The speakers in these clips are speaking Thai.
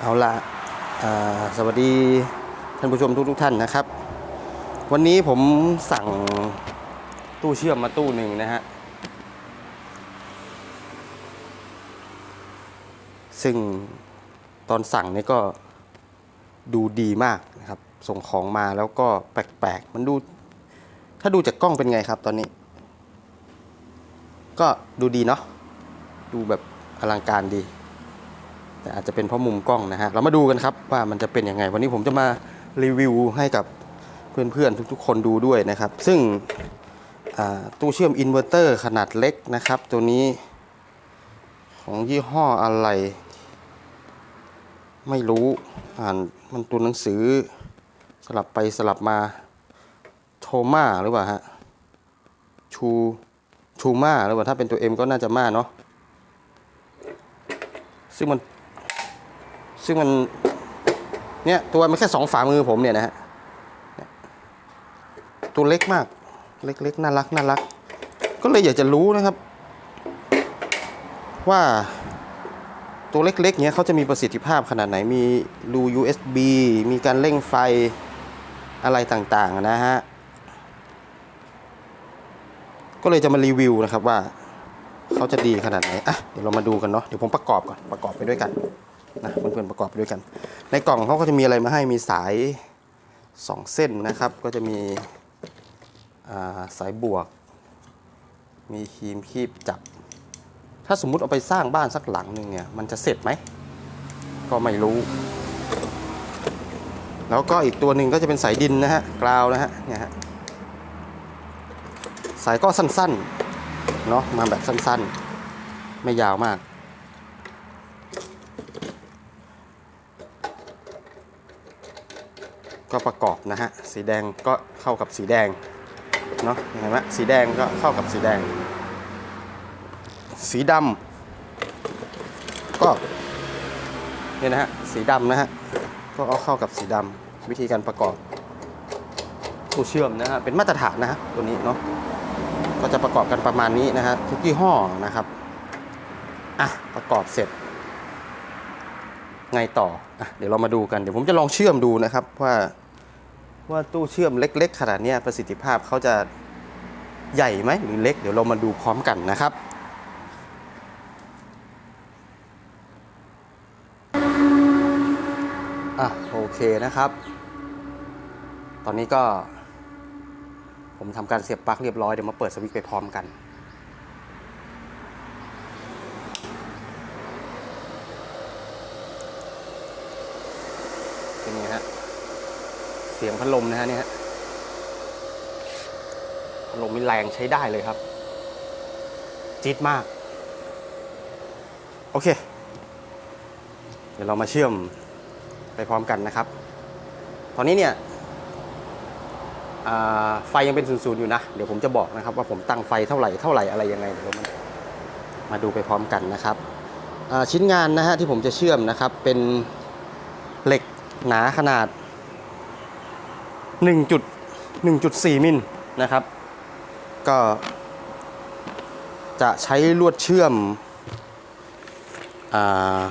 เอาละสวัสดีท่านผู้ชมทุกทุกท่านนะครับ วันนี้ผมสั่งตู้เชื่อมมาตู้หนึ่งนะฮะ ซึ่งตอนสั่งนี่ก็ดูดีมากนะครับ ส่งของมาแล้วก็แปลกๆ มันดู ถ้าดูจากกล้องเป็นไงครับตอนนี้ ก็ดูดีเนาะ ดูแบบอลังการดี แต่อาจจะเป็นเพราะมุมกล้องนะฮะเรามาดูกันครับว่ามันจะเป็นยังไง วันนี้ผมจะมารีวิวให้กับเพื่อนๆทุกๆ คนดูด้วยนะครับ ซึ่งตู้เชื่อมอินเวอร์เตอร์ขนาดเล็กนะครับ ตัวนี้ของยี่ห้ออะไร ไม่รู้อ่านมันตัวหนังสือสลับไปสลับมาโทมาหรือเปล่าฮะชูชูมาหรือเปล่าถ้าเป็นตัว M ก็น่าจะมาเนาะซึ่งมัน ซึ่งมันเนี่ยตัวมันแค่สองฝ่ามือผมเนี่ยนะฮะตัวเล็กมาก เล็กๆน่ารักน่ารัก ก็เลยอยากจะรู้นะครับ ว่าตัวเล็กๆเนี้ยเขาจะมีประสิทธิภาพขนาดไหนมีรู USB มีการเร่งไฟอะไรต่างๆนะฮะ ก็เลยจะมารีวิวนะครับว่าเขาจะดีขนาดไหน อะ เดี๋ยวเรามาดูกันเนาะ เดี๋ยวผมประกอบก่อน ประกอบไปด้วยกัน นะเพื่อนๆประกอบไปด้วยกัน ในกล่องเขาก็จะมีอะไรมาให้มีสาย 2 เส้นนะครับ ก็จะมีาสายบวก มีครีมคีบจับ ถ้าสมมุติเอาไปสร้างบ้านสักหลังหนึ่งเนี่ยมันจะเสร็จไหม ก็ไม่รู้ แล้วก็อีกตัวหนึ่งก็จะเป็นสายดินนะฮะกราวนะฮะเนี่ยฮะสายก็สั้นๆเนาะมาแบบสั้นๆ ไม่ยาวมาก ก็ประกอบนะฮะ สีแดงก็เข้ากับสีแดง เนาะเห็นไหมสีแดงก็เข้ากับสีแดง สีดำก็เนี่ยนะฮะ สีดำนะฮะ ก็เอาเข้ากับสีดำวิธีการประกอบตู้เชื่อมนะฮะ เป็นมาตรฐานนะฮะตัวนี้เนาะ ก็จะประกอบกันประมาณนี้นะฮะทุกยี่ห้อนะครับ อะ ประกอบเสร็จไงต่ออะเดี๋ยวเรามาดูกัน เดี๋ยวผมจะลองเชื่อมดูนะครับว่า ว่าตู้เชื่อมเล็ก ๆ ขนาดนี้ประสิทธิภาพเขาจะใหญ่ไหมหรือเล็ก เดี๋ยวเรามาดูพร้อมกันนะครับอะโอเคนะครับ ตอนนี้ก็ ผมทำการเสียบปลั๊กเรียบร้อย เดี๋ยวมาเปิดสวิตช์ไปพร้อมกันเป็นไงฮะ เสียงพัดลมนะฮะเนี่ยฮะพัดลมมีแรงใช้ได้เลยครับ จี๊ดมาก โอเค เดี๋ยวเรามาเชื่อมไปพร้อมกันนะครับ ตอนนี้เนี่ยไฟยังเป็นศูนย์อยู่นะ เดี๋ยวผมจะบอกนะครับ ว่าผมตั้งไฟเท่าไหร่เท่าไหร่อะไรยังไงเดี๋ยวเรามามาดูไปพร้อมกันนะครับชิ้นงานนะฮะที่ผมจะเชื่อมนะครับเป็นเหล็กหนาขนาด 1.1.4 มิลนะครับ ก็จะใช้ลวดเชื่อมอ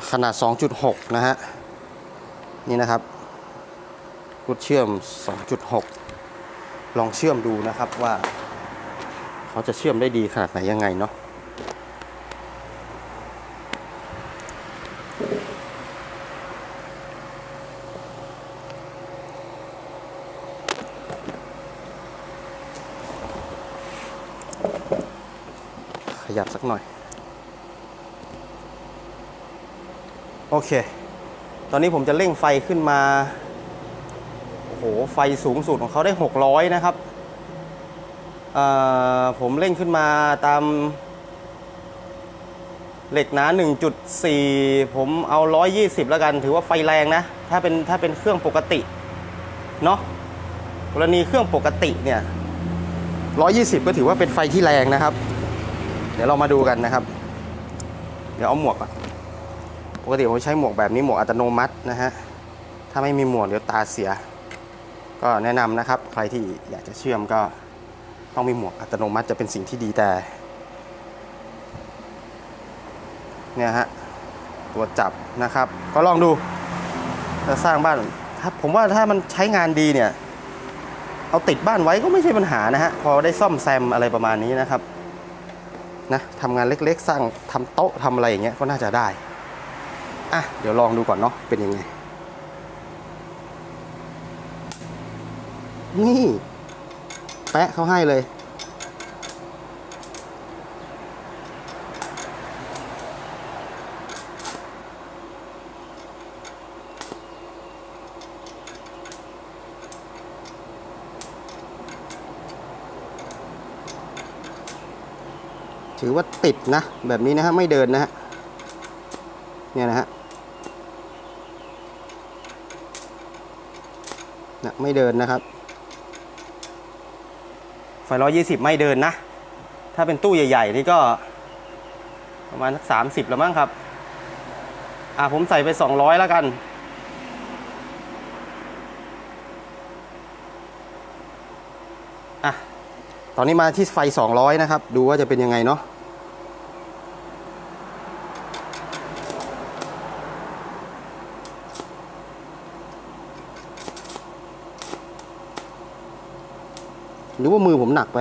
ขนาด 2.6 นะฮะ นี่นะครับลวดเชื่อม 2.6 ลองเชื่อมดูนะครับว่า เขาจะเชื่อมได้ดีขนาดไหนยังไงเนาะ ยับสักหน่อย โอเค ตอนนี้ผมจะเร่งไฟขึ้นมา โอ้โห ไฟสูงสุดของเขาได้ 600 นะครับผมเร่งขึ้นมาตามเหล็กหนา 1.4 ผมเอา 120 แล้วกัน ถือว่าไฟแรงนะ ถ้าเป็นถ้าเป็นเครื่องปกติ เนาะกรณีเครื่องปกติเนี่ย 120 ก็ถือว่าเป็นไฟที่แรงนะครับ เดี๋ยวเรามาดูกันนะครับ เดี๋ยวเอาหมวกก่อนปกติผมใช้หมวกแบบนี้หมวกอัตโนมัตินะฮะ ถ้าไม่มีหมวกเดี๋ยวตาเสีย ก็แนะนำนะครับ ใครที่อยากจะเชื่อมก็ต้องมีหมวกอัตโนมัติจะเป็นสิ่งที่ดีแต่ เนี่ยฮะ ตัวจับนะครับ ก็ลองดูถ้าสร้างบ้านถ้าผมว่าถ้ามันใช้งานดีเนี่ย เอาติดบ้านไว้ก็ไม่ใช่ปัญหานะฮะ พอได้ซ่อมแซมอะไรประมาณนี้นะครับ นะทำงานเล็กๆ สร้างทำโต๊ะทำอะไรอย่างเงี้ยก็น่าจะได้ อะ เดี๋ยวลองดูก่อนเนาะเป็นยังไง นี่ แปะเขาให้เลย ถือว่าติดนะ แบบนี้นะฮะไม่เดินนะฮะเนี่ยนะฮะนะไม่เดินนะครับ ไฟร้อยยี่สิบไม่เดินนะ ถ้าเป็นตู้ใหญ่ๆนี่ก็ ประมาณสักสามสิบแล้วมั้งครับ อ่าผมใส่ไปสองร้อยแล้วกันอะตอนนี้มาที่ไฟ 200 นะครับ ดูว่าจะเป็นยังไงเนาะ รือว่ามือผมหนักไป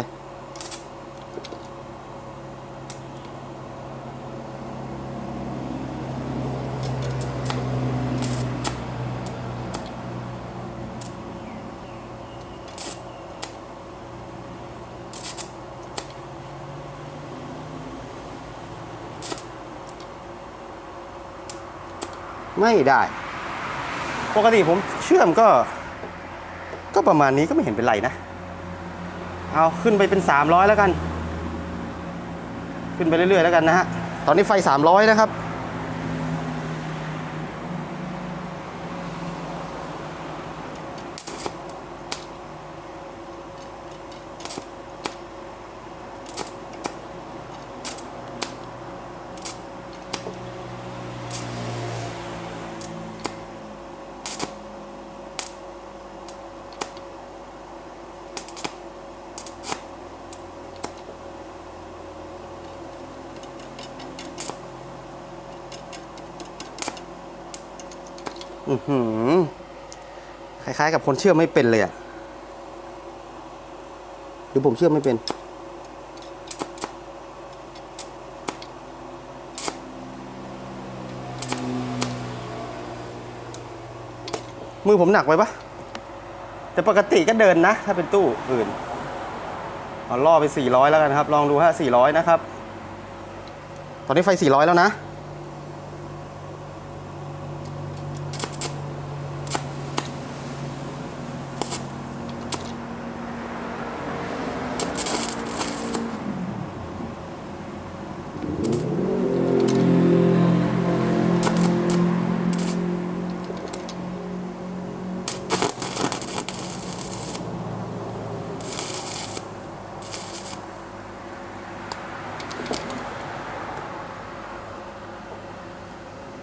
ไม่ได้ ปกติผมเชื่อมก็ ก็ประมาณนี้ก็ไม่เห็นเป็นไรนะ เอาขึ้นไปเป็น 300 แล้วกัน ขึ้นไปเรื่อยๆแล้วกันนะฮะ ตอนนี้ไฟ 300 นะครับ อือหือคล้ายๆ กับคนเชื่อไม่เป็นเลยอะหรือผมเชื่อไม่เป็น มือผมหนักไปปะแต่ปกติก็เดินนะ ถ้าเป็นตู้อื่นเอาล่อไป 400 แล้วกันครับ ลองดูฮะ400 นะครับ ตอนนี้ไฟ 400 แล้วนะ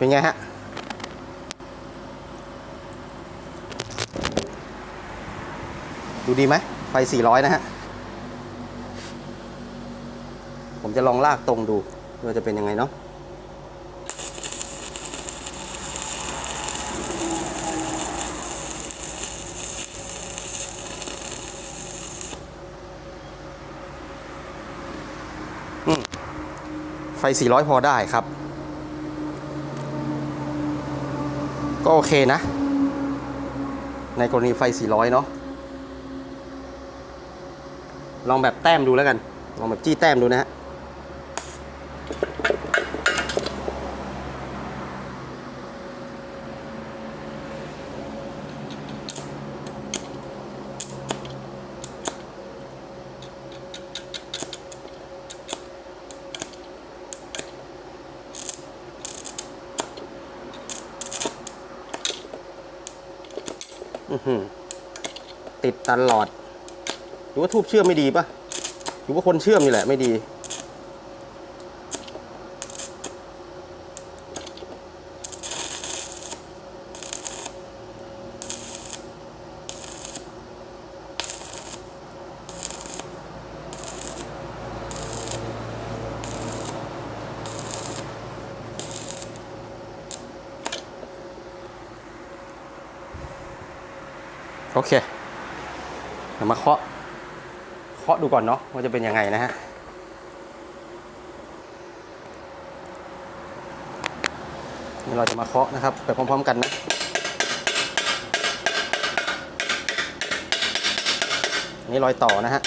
เป็นไงฮะ ดูดีไหม ไฟ 400 นะฮะ ผมจะลองลากตรงดูว่าจะเป็นยังไงเนาะไฟ 400 พอได้ครับ ก็โอเคนะ ในกรณีไฟ 400 เนาะลองแบบแต้มดูแล้วกัน ลองแบบจี้แต้มดูนะฮะ ติดตลอด หรือว่าทูบเชื่อมไม่ดีปะหรือว่าคนเชื่อมนี่แหละไม่ดี โอเคเดี๋ยวมาเคาะเคาะดูก่อนเนาะว่าจะเป็นยังไงนะฮะเราจะมาเคาะนะครับไปพร้อมๆกันนะนี่รอยต่อนะฮะ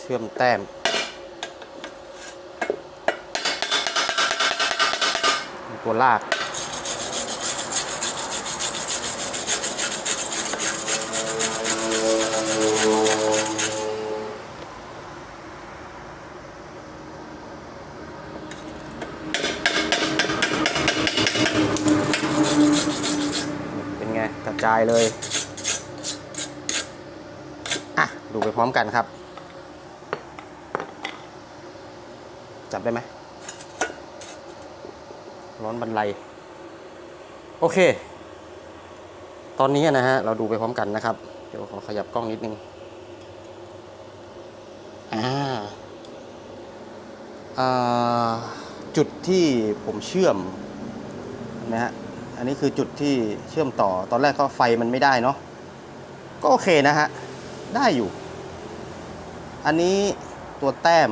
เชื่อมแต้มตัวลาก เป็นไงกระจายเลย อะ ดูไปพร้อมกันครับ จับได้ไหม ร้อนบันไลโอเค ตอนนี้นะฮะ เราดูไปพร้อมกันนะครับ ดี๋ยวขอขยับกล้องนิดนึงอ่าอ่าจุดที่ผมเชื่อมนะฮะ อันนี้คือจุดที่เชื่อมต่อ ตอนแรกก็ไฟมันไม่ได้เนาะ ก็โอเคนะฮะ ได้อยู่ อันนี้ตัวแต้ม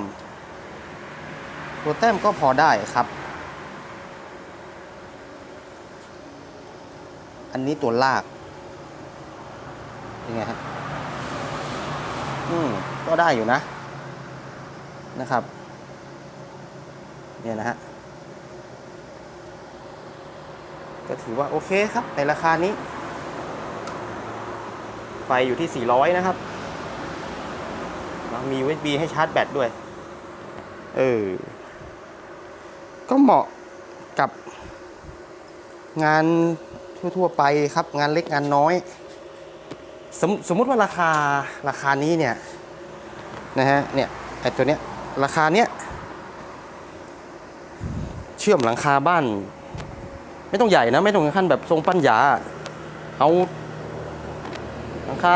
ตัวแต้มก็พอได้ครับ อันนี้ตัวลาก ยังไงครับอืมก็ได้อยู่นะ นะครับ เนี่ยนะฮะก็ถือว่าโอเคครับ ในราคานี้ ไฟอยู่ที่ 400 นะครับแล้วมี USB ให้ชาร์จแบตด้วย เออ ก็เหมาะกับงานทั่ว ๆ ไปครับ งานเล็กงานน้อย สมสมมุติว่าราคาราคานี้เนี่ยนะฮะเนี่ยไอตัวเนี้ยราคาเนี้ยเชื่อมหลังคาบ้าน ไม่ต้องใหญ่นะ ไม่ต้องขั้นแบบทรงปั้นหยา เอาหลังคา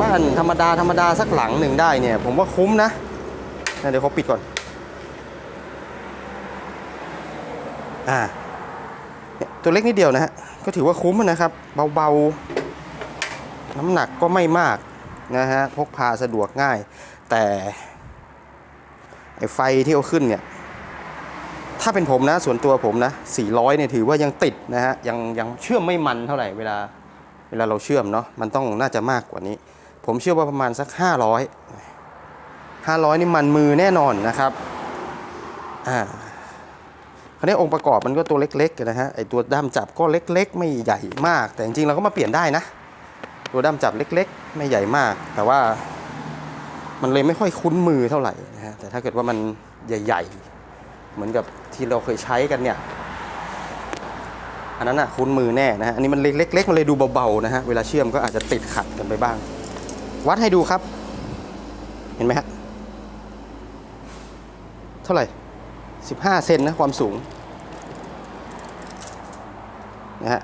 บ้านธรรมดาธรรมดาสักหลังหนึ่งได้เนี่ย ผมว่าคุ้มนะนะเดี๋ยวเขาปิดก่อน อ่า ตัวเล็กนิดเดียวนะฮะก็ถือว่าคุ้มนะครับ เบาๆ น้ำหนักก็ไม่มากนะฮะพกพาสะดวกง่าย แต่ไอไฟที่เอาขึ้นเนี่ยถ้าเป็นผมนะส่วนตัวผมนะ 400 เนี่ยถือว่ายังติดนะฮะยังยังเชื่อมไม่มันเท่าไหร่เวลาเวลาเราเชื่อมเนาะมันต้องน่าจะมากกว่านี้ ผมเชื่อว่าประมาณสัก 500 500 นี่มันมือแน่นอนนะครับอ่า คราวนี้องค์ประกอบมันก็ตัวเล็กๆนะฮะไอตัวด้ามจับก็เล็ก ๆ ไม่ใหญ่มาก แต่จริงๆเราก็มาเปลี่ยนได้นะ ตัวด้ามจับเล็ก ๆ ไม่ใหญ่มาก แต่ว่ามันเลยไม่ค่อยคุ้นมือเท่าไหร่นะฮะแต่ถ้าเกิดว่ามันใหญ่ๆ เหมือนกับที่เราเคยใช้กันเนี่ยอันนั้นอะคุ้นมือแน่นะฮะอันนี้มันเล็กๆมันเลยดูเบาๆนะฮะเวลาเชื่อมก็อาจจะติดขัดกันไปบ้าง วัดให้ดูครับ เห็นไหมฮะเท่าไหร่ 15 เซนนะความสูงนะฮะ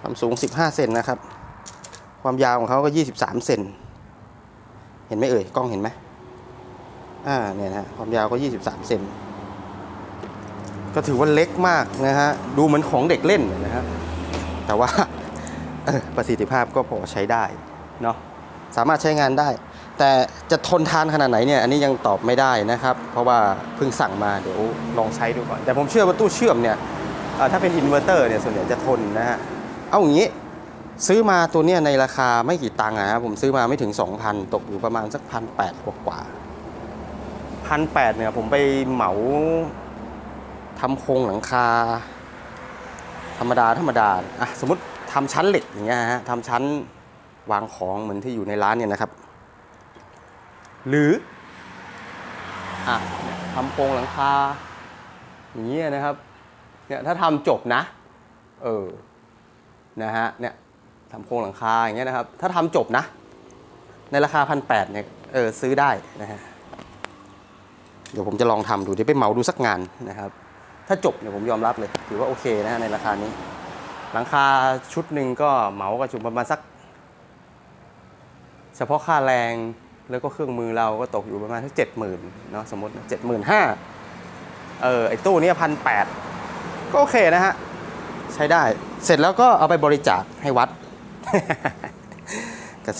ความสูง 15 เซนนะครับ ความยาวของเขาก็ 23 เซนเห็นไหมเอ่ยกล้องเห็นไหมอ่าเนี่ยนะความยาวก็ 23 เซนก็ถือว่าเล็กมากนะฮะดูเหมือนของเด็กเล่นนะฮะแต่ว่าประสิทธิภาพก็พอใช้ได้เนาะสามารถใช้งานได้ แต่จะทนทานขนาดไหนเนี่ยอันนี้ยังตอบไม่ได้นะครับ เพราะว่าเพิ่งสั่งมาเดี๋ยวลองใช้ดูก่อน แต่ผมเชื่อว่าตู้เชื่อมเนี่ยถ้าเป็นอินเวอร์เตอร์เนี่ยส่วนใหญ่จะทนนะฮะเอาอย่างนี้ซื้อมาตัวเนี้ยในราคาไม่กี่ตังค์อะครับผมซื้อมาไม่ถึง 2,000 ตกอยู่ประมาณสักพันแปดกว่าพันแปดเนี่ยผมไปเหมาทำโครงหลังคา ธรรมดาธรรมดาอะสมมติทำชั้นเหล็กอย่างเงี้ยฮะทำชั้นวางของเหมือนที่อยู่ในร้านเนี่ยนะครับ หรืออะทำโครงหลังคาอย่างเงี้ยนะครับเนี่ยถ้าทำจบนะเออนะฮะเนี่ยทำโครงหลังคาอย่างเงี้ยนะครับ ถ้าทำจบนะ ในราคาพันแปดเนี่ยเออซื้อได้นะฮะเดี๋ยวผมจะลองทำดูเดี๋ยวไปเหมาดูสักงานนะครับ ถ้าจบเนี่ยผมยอมรับเลย ถือว่าโอเคนะฮะในราคานี้ หลังคาชุดหนึ่งก็เหมาก็จุประมาณสัก เฉพาะค่าแรง แล้วก็เครื่องมือเราก็ตกอยู่ประมาณสักเจ็ดหมื่นเนาะสมมติเจ็ดหมื่นห้าเออไอตู้นี้พันแปดก็โอเคนะฮะ ใช้ได้เสร็จแล้วก็เอาไปบริจาคให้วัดก็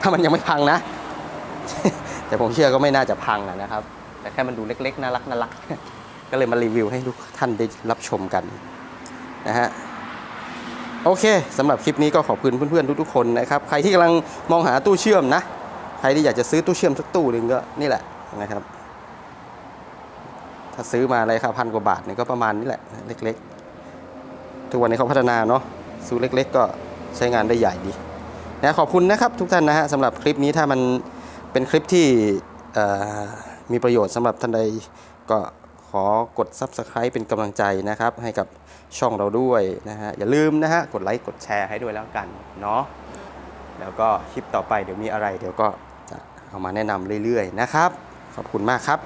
ถ้ามันยังไม่พังนะ แต่ผมเชื่อก็ไม่น่าจะพังนะครับ แต่แค่มันดูเล็กๆน่ารักน่ารักก็เลยมารีวิวให้ทุกท่านได้รับชมกันนะฮะ โอเคสำหรับคลิปนี้ก็ขอบคุณเพื่อนๆทุกๆคนนะครับ ใครที่กำลังมองหาตู้เชื่อมนะ ใครที่อยากจะซื้อตู้เชื่อมสักตู้หนึ่งก็นี่แหละนะครับ ถ้าซื้อมาอะไรครับพันกว่าบาทเนี่ยก็ประมาณนี้แหละเล็กๆ ทุกวันนี้เขาพัฒนาเนาะซูเล็ก ๆ ก็ใช้งานได้ใหญ่ดีนะขอบคุณนะครับทุกท่านนะฮะสำหรับคลิปนี้ถ้ามันเป็นคลิปที่มีประโยชน์สำหรับท่านใดก็ อกด Subscribe เป็นกำลังใจนะครับ ให้กับช่องเราด้วยนะฮะอย่าลืมนะฮะกดไลค์กดแชร์ให้ด้วยแล้วกันเนาะแล้วก็คลิปต่อไปเดี๋ยวมีอะไร เดี๋ยวก็จะเอามาแนะนำเรื่อยๆนะครับ ขอบคุณมากครับ